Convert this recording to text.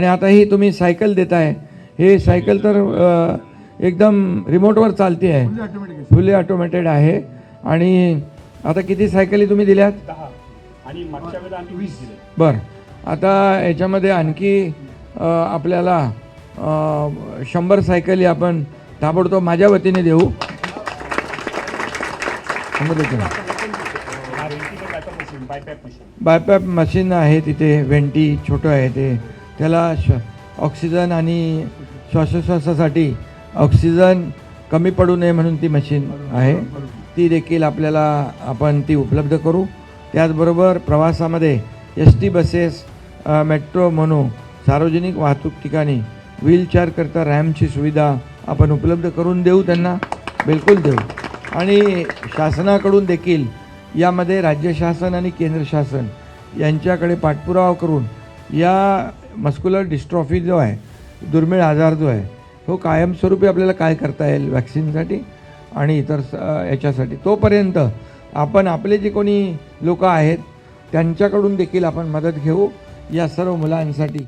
आणि आता ही तुम्ही सायकल देताय. हे सायकल तर एकदम रिमोटवर चालते आहे. फुल्ली ऑटोमॅटेड आहे. आणि आता किती सायकली तुम्ही दिल्यात? बर. आता याच्यामध्ये आणखी आपल्याला शंभर सायकली आपण ताबडतोब माझ्या वतीने देऊ. हा बायपॅप मशीन आहे तिथे वेंटी छोटं आहे ते. त्याला श ऑक्सिजन आणि श्वासोश्वासासाठी ऑक्सिजन कमी पडू नये म्हणून ती मशीन आहे. ती देखील आपल्याला आपण ती उपलब्ध करू. त्याचबरोबर प्रवासामध्ये एस टी बसेस मेट्रो म्हणू सार्वजनिक वाहतूक ठिकाणी व्हीलचेअरकरता रॅमची सुविधा आपण उपलब्ध करून देऊ त्यांना. बिलकुल देऊ. आणि शासनाकडून देखील यामध्ये राज्य शासन आणि केंद्र शासन यांच्याकडे पाठपुरावा करून या मस्क्युलर डिस्ट्रॉफी जो आहे दुर्मिळ आजार जो आहे तो कायमस्वरूपी आपल्याला काय करता येईल वॅक्सिनसाठी आणि इतर स- याच्यासाठी. तोपर्यंत आपण आपले जे कोणी लोक आहेत त्यांच्याकडून देखील आपण मदत घेऊ या सर्व मुलांसाठी.